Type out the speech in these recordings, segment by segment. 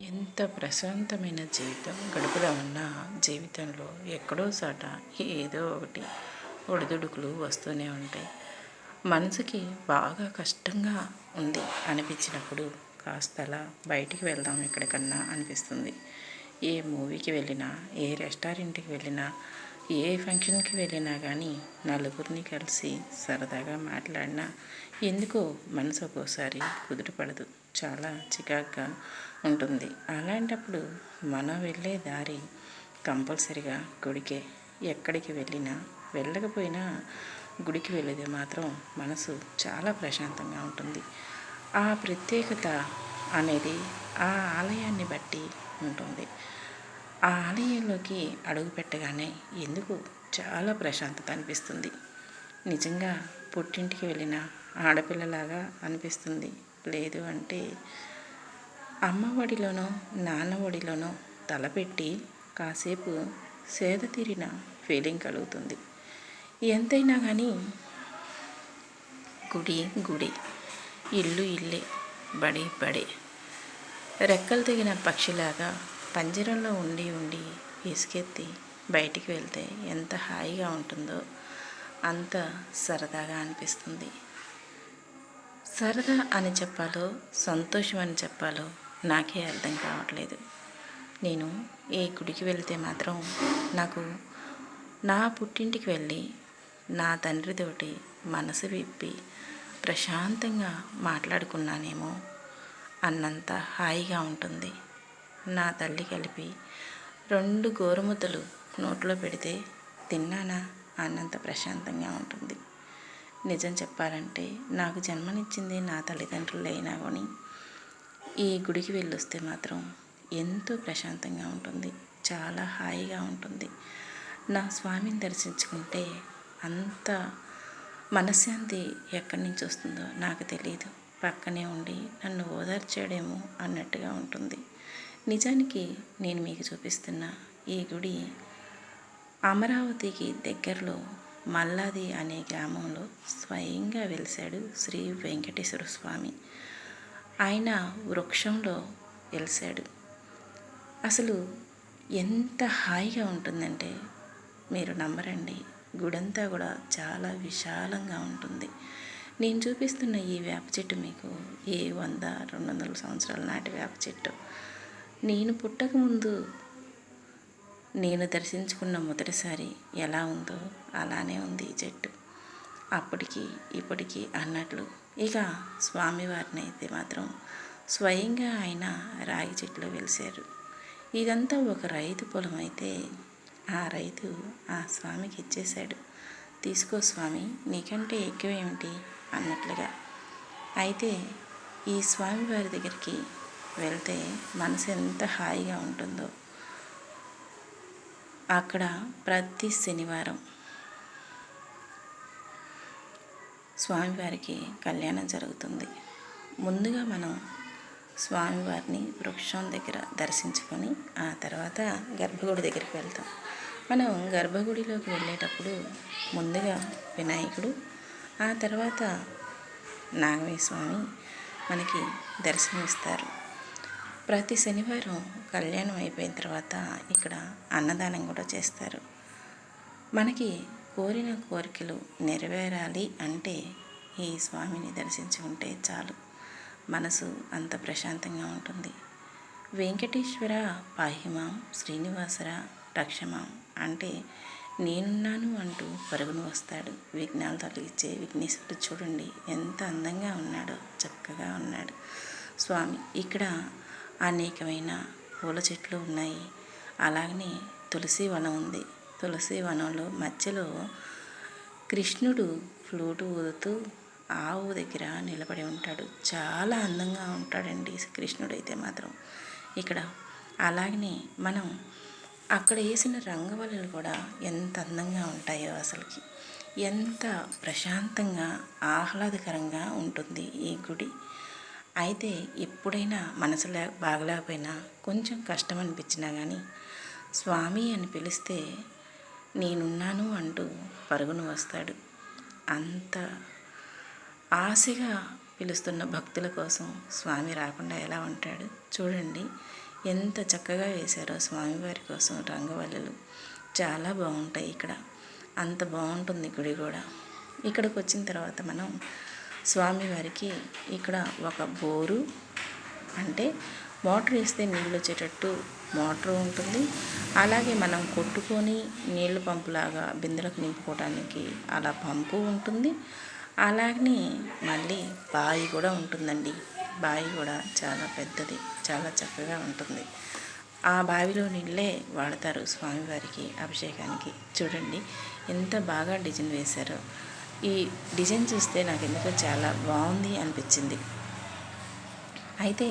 ఎంత ప్రశాంతమైన జీవితం గడుపులో ఉన్న జీవితంలో ఎక్కడో సాట ఏదో ఒకటి ఒడిదుడుకులు వస్తూనే ఉంటాయి. మనసుకి బాగా కష్టంగా ఉంది అనిపించినప్పుడు కాస్త అలా బయటికి వెళ్దాం ఎక్కడికన్నా అనిపిస్తుంది. ఏ మూవీకి వెళ్ళినా ఏ రెస్టారెంట్కి వెళ్ళినా ఏ ఫంక్షన్కి వెళ్ళినా కానీ నలుగురిని కలిసి సరదాగా మాట్లాడినా ఎందుకో మనసు ఒక్కోసారి కుదుటపడదు చాలా చికాగ్గా ఉంటుంది. అలాంటప్పుడు మనం వెళ్ళే దారి కంపల్సరిగా గుడికే. ఎక్కడికి వెళ్ళినా వెళ్ళకపోయినా గుడికి వెళ్ళేది మాత్రం మనసు చాలా ప్రశాంతంగా ఉంటుంది. ఆ ప్రత్యేకత అనేది ఆ ఆలయాన్ని బట్టి ఉంటుంది. ఆ ఆలయంలోకి అడుగు పెట్టగానే ఎందుకు చాలా ప్రశాంతత అనిపిస్తుంది. నిజంగా పుట్టింటికి వెళ్ళిన ఆడపిల్లలాగా అనిపిస్తుంది. లేదు అంటే అమ్మ ఒడిలోనో నాన్న ఒడిలోనో తలపెట్టి కాసేపు సేద తీరిన ఫీలింగ్ కలుగుతుంది. ఎంతైనా కానీ గుడి గుడి ఇల్లు ఇల్లే బడి బడే. రెక్కలు తెగిన పక్షిలాగా పంజరంలో ఉండి ఉండి ఇసుకెత్తి బయటికి వెళ్తే ఎంత హాయిగా ఉంటుందో అంత సరదాగా అనిపిస్తుంది. సరదా అని చెప్పాలో సంతోషం అని చెప్పాలో నాకే అర్థం కావట్లేదు. నేను ఏ గుడికి వెళ్తే మాత్రం నాకు నా పుట్టింటికి వెళ్ళి నా తండ్రితోటి మనసు విప్పి ప్రశాంతంగా మాట్లాడుకున్నానేమో అన్నంత హాయిగా ఉంటుంది. నా తల్లి కలిపి రెండు గోరుముద్దలు నోట్లో పెడితే తిన్నానా? అన్నంత ప్రశాంతంగా ఉంటుంది. నిజం చెప్పాలంటే నాకు జన్మనిచ్చింది నా తల్లిదండ్రులు అయినా కానీ ఈ గుడికి వెళ్ళొస్తే మాత్రం ఎంతో ప్రశాంతంగా ఉంటుంది చాలా హాయిగా ఉంటుంది. నా స్వామిని దర్శించుకుంటే అంత మనశ్శాంతి ఎక్కడి నుంచి వస్తుందో నాకు తెలియదు పక్కనే ఉండి నన్ను ఓదార్చాడేమో అన్నట్టుగా ఉంటుంది. నిజానికి నేను మీకు చూపిస్తున్న ఈ గుడి అమరావతికి దగ్గరలో మల్లాది అనే గ్రామంలో స్వయంగా వెలిశాడు శ్రీ వెంకటేశ్వర స్వామి. ఆయన వృక్షంలో వెలిశాడు. అసలు ఎంత హాయిగా ఉంటుందంటే మీరు నమ్మరండి గుడంతా కూడా చాలా విశాలంగా ఉంటుంది. నేను చూపిస్తున్న ఈ వేప చెట్టు మీకు ఏ వంద రెండు వందల సంవత్సరాల నాటి వేప చెట్టు. నేను పుట్టకముందు నేను దర్శించుకున్న మొదటిసారి ఎలా ఉందో అలానే ఉంది ఈ చెట్టు అప్పటికి ఇప్పటికి అన్నట్లు ఇక స్వామివారిని అయితే మాత్రం స్వయంగా ఆయన రాగి చెట్లు వెలిశారు. ఇదంతా ఒక రైతు పొలం అయితే ఆ రైతు ఆ స్వామికి ఇచ్చేశాడు. తీసుకో స్వామి నీకంటే ఎక్కువ ఏమిటి? అన్నట్లుగా. అయితే ఈ స్వామివారి దగ్గరికి వెళ్తే మనసు ఎంత హాయిగా ఉంటుందో అక్కడ ప్రతి శనివారం స్వామివారికి కళ్యాణం జరుగుతుంది. ముందుగా మనం స్వామివారిని వృక్షం దగ్గర దర్శించుకొని ఆ తర్వాత గర్భగుడి దగ్గరికి వెళ్తాం. మనం గర్భగుడిలోకి వెళ్ళేటప్పుడు ముందుగా వినాయకుడు ఆ తర్వాత నాగమయ్య స్వామి మనకి దర్శనమిస్తారు. ప్రతి శనివారం కళ్యాణం అయిపోయిన తర్వాత ఇక్కడ అన్నదానం కూడా చేస్తారు. మనకి కోరిన కోరికలు నెరవేరాలి అంటే ఈ స్వామిని దర్శించుకుంటే చాలు. మనసు అంత ప్రశాంతంగా ఉంటుంది. వెంకటేశ్వర పాహిమాం శ్రీనివాసర రక్షమాం అంటే నేనున్నాను అంటూ పరుగును వస్తాడు. విఘ్నాలు తొలగించే విఘ్నేశ్వరుడు చూడండి ఎంత అందంగా ఉన్నాడో చక్కగా ఉన్నాడు. స్వామి ఇక్కడ అనేకమైన పూల చెట్లు ఉన్నాయి. అలాగనే తులసి వనం ఉంది. తులసి వనంలో మధ్యలో కృష్ణుడు ఫ్లూటు ఊదుతూ ఆవు దగ్గర నిలబడి ఉంటాడు. చాలా అందంగా ఉంటాడండి కృష్ణుడు అయితే మాత్రం. ఇక్కడ అలాగనే మనం అక్కడ వేసిన రంగవల్లులు కూడా ఎంత అందంగా ఉంటాయో అసలుకి. ఎంత ప్రశాంతంగా ఆహ్లాదకరంగా ఉంటుంది ఈ గుడి. అయితే ఎప్పుడైనా మనసు లే బాగలేకపోయినా కొంచెం కష్టం అనిపించినా కానీ స్వామి అని పిలిస్తే నేనున్నాను అంటూ పరుగును వస్తాడు. అంత ఆశగా పిలుస్తున్న భక్తుల కోసం స్వామి రాకుండా ఎలా ఉంటాడు చూడండి. ఎంత చక్కగా వేశారో స్వామివారి కోసం రంగవల్లులు. చాలా బాగుంటాయి ఇక్కడ. అంత బాగుంటుంది గుడి కూడా. ఇక్కడికి వచ్చిన తర్వాత మనం స్వామివారికి ఇక్కడ ఒక బోరు అంటే మోటార్ వేస్తే నీళ్ళు వచ్చేటట్టు మోటార్ ఉంటుంది. అలాగే మనం కొట్టుకొని నీళ్ళు పంపులాగా బిందెలకు నింపుకోవడానికి అలా పంపు ఉంటుంది. అలాగనే మళ్ళీ బావి కూడా ఉంటుందండి. బావి కూడా చాలా పెద్దది చాలా చక్కగా ఉంటుంది. ఆ బావిలో నీళ్ళే వాడతారు స్వామివారికి అభిషేకానికి. చూడండి ఎంత బాగా డిజైన్ వేశారో. ఈ డిజైన్ చూస్తే నాకు ఎందుకో చాలా బాగుంది అనిపించింది. అయితే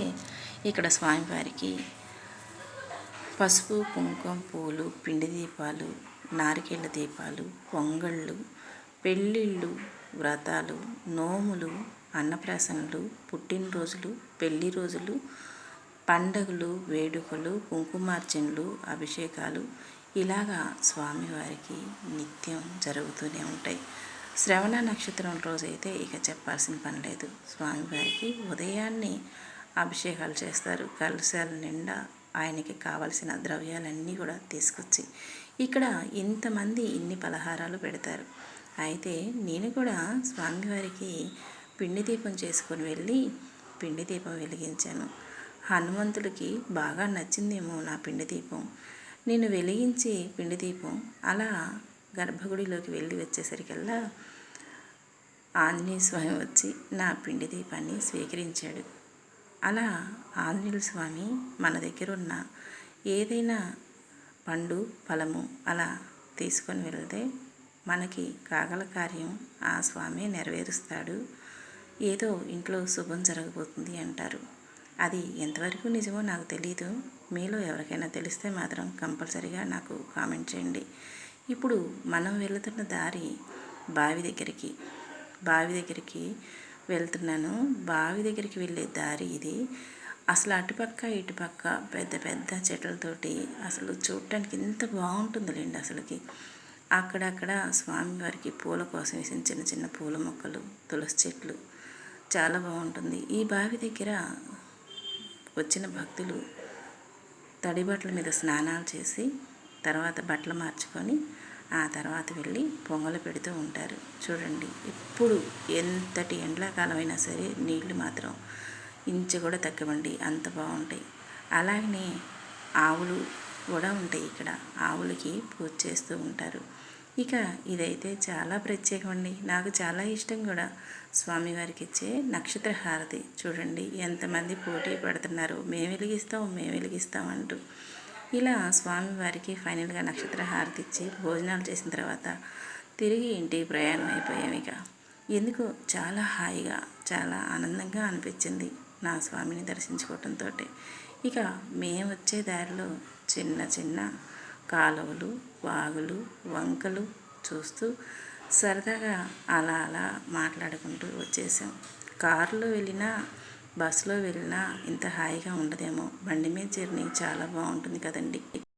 ఇక్కడ స్వామివారికి పసుపు కుంకుమ పూలు పిండి దీపాలు నారికేళ్ళ దీపాలు పొంగళ్ళు పెళ్ళిళ్ళు వ్రతాలు నోములు అన్నప్రాసనలు పుట్టినరోజులు పెళ్ళి రోజులు పండగలు వేడుకలు కుంకుమార్చనలు అభిషేకాలు ఇలాగా స్వామివారికి నిత్యం జరుగుతూనే ఉంటాయి. శ్రవణ నక్షత్రం రోజైతే ఇక చెప్పాల్సిన పని లేదు. స్వామివారికి ఉదయాన్నే అభిషేకాలు చేస్తారు. కలశాల నిండా ఆయనకి కావలసిన ద్రవ్యాలన్నీ కూడా తీసుకొచ్చి ఇక్కడ ఇంతమంది ఇన్ని పలహారాలు పెడతారు. అయితే నేను కూడా స్వామివారికి పిండి దీపం చేసుకొని వెళ్ళి పిండి దీపం వెలిగించాను. హనుమంతుడికి బాగా నచ్చిందేమో నా పిండి దీపం. నేను వెలిగించి పిండి దీపం అలా గర్భగుడిలోకి వెళ్ళి వచ్చేసరికల్లా ఆంజనేయ స్వామి వచ్చి నా పిండి దీపాన్ని స్వీకరించాడు. అలా ఆంజనేయ స్వామి మన దగ్గర ఉన్న ఏదైనా పండు ఫలము అలా తీసుకొని వెళ్తే మనకి కాగల కార్యం ఆ స్వామి నెరవేరుస్తాడు. ఏదో ఇంట్లో శుభం జరగబోతుంది అంటారు. అది ఎంతవరకు నిజమో నాకు తెలియదు మీలో ఎవరికైనా తెలిస్తే మాత్రం కంపల్సరిగా నాకు కామెంట్ చేయండి. ఇప్పుడు మనం వెళుతున్న దారి బావి దగ్గరికి. బావి దగ్గరికి వెళ్తున్నాను. బావి దగ్గరికి వెళ్ళే దారి ఇది. అసలు అటుపక్క ఇటుపక్క పెద్ద పెద్ద చెట్లతోటి అసలు చూడటానికి ఎంత బాగుంటుందిలేండి అసలుకి. అక్కడక్కడ స్వామివారికి పూల కోసం వేసిన చిన్న చిన్న పూల మొక్కలు తులసి చెట్లు చాలా బాగుంటుంది. ఈ బావి దగ్గర వచ్చిన భక్తులు తడి బట్టల మీద స్నానాలు చేసి తర్వాత బట్టలు మార్చుకొని ఆ తర్వాత వెళ్ళి పొంగలు పెడుతూ ఉంటారు. చూడండి ఎప్పుడు ఎంతటి ఎండాకాలమైనా సరే నీళ్ళు మాత్రం ఇంచు కూడా తగ్గవండి అంత బాగుంటాయి. అలాగనే ఆవులు కూడా ఉంటాయి ఇక్కడ ఆవులకి పూజ చేస్తూ ఉంటారు. ఇక ఇదైతే చాలా ప్రత్యేకమండి. నాకు చాలా ఇష్టం కూడా స్వామివారికి ఇచ్చే నక్షత్ర హారతి. చూడండి ఎంతమంది పోటీ పడుతున్నారు మేము వెలిగిస్తాం మేము వెలిగిస్తాం అంటూ. ఇలా స్వామివారికి ఫైనల్గా నక్షత్ర హారతి ఇచ్చి భోజనాలు చేసిన తర్వాత తిరిగి ఇంటికి ప్రయాణం అయిపోయాం ఇక. ఎందుకు? చాలా హాయిగా చాలా ఆనందంగా అనిపించింది నా స్వామిని దర్శించుకోవటంతో ఇక మేము వచ్చే దారిలో చిన్న చిన్న కాలువలు వాగులు వంకలు చూస్తూ సరదాగా అలా అలా మాట్లాడుకుంటూ వచ్చేసాం. కారులో వెళ్ళినా బస్సులో వెళ్ళినా ఇంత హాయిగా ఉండదేమో. బండి మీద జర్నీ చాలా బాగుంటుంది కదండి.